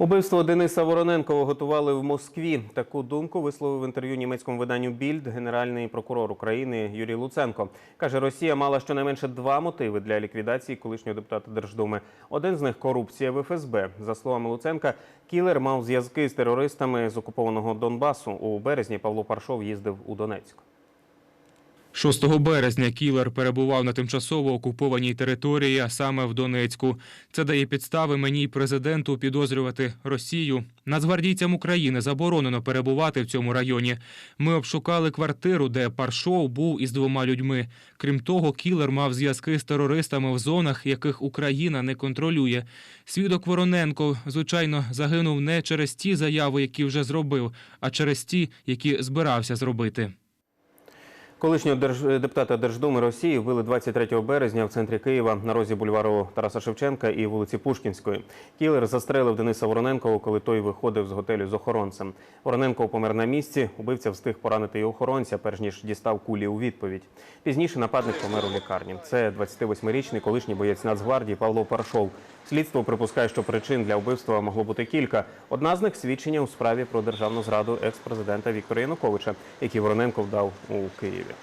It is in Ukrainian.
Убивство Дениса Вороненкова готували в Москві. Таку думку висловив в інтерв'ю німецькому виданню Більд генеральний прокурор України Юрій Луценко. Каже, Росія мала щонайменше два мотиви для ліквідації колишнього депутата Держдуми. Один з них корупція в ФСБ. За словами Луценка, кілер мав зв'язки з терористами з окупованого Донбасу. У березні Павло Паршов їздив у Донецьк. 6 березня кілер перебував на тимчасово окупованій території, а саме в Донецьку. Це дає підстави мені й президенту підозрювати Росію. Нацгвардійцям України заборонено перебувати в цьому районі. Ми обшукали квартиру, де Паршов був із двома людьми. Крім того, кілер мав зв'язки з терористами в зонах, яких Україна не контролює. Свідок Вороненко, звичайно, загинув не через ті заяви, які вже зробив, а через ті, які збирався зробити. Колишнього держ... депутата Держдуми Росії вбили 23 березня в центрі Києва на розі бульвару Тараса Шевченка і вулиці Пушкінської. Кілер застрелив Дениса Вороненкова, коли той виходив з готелю з охоронцем. Вороненко помер на місці. Убивця встиг поранити і охоронця, перш ніж дістав кулі у відповідь. Пізніше нападник помер у лікарні. Це 28-річний колишній боєць Нацгвардії Павло Паршов. Слідство припускає, що причин для вбивства могло бути кілька. Одна з них свідчення у справі про державну зраду екс-президента Віктора Януковича, який Вороненко вдав у Києві.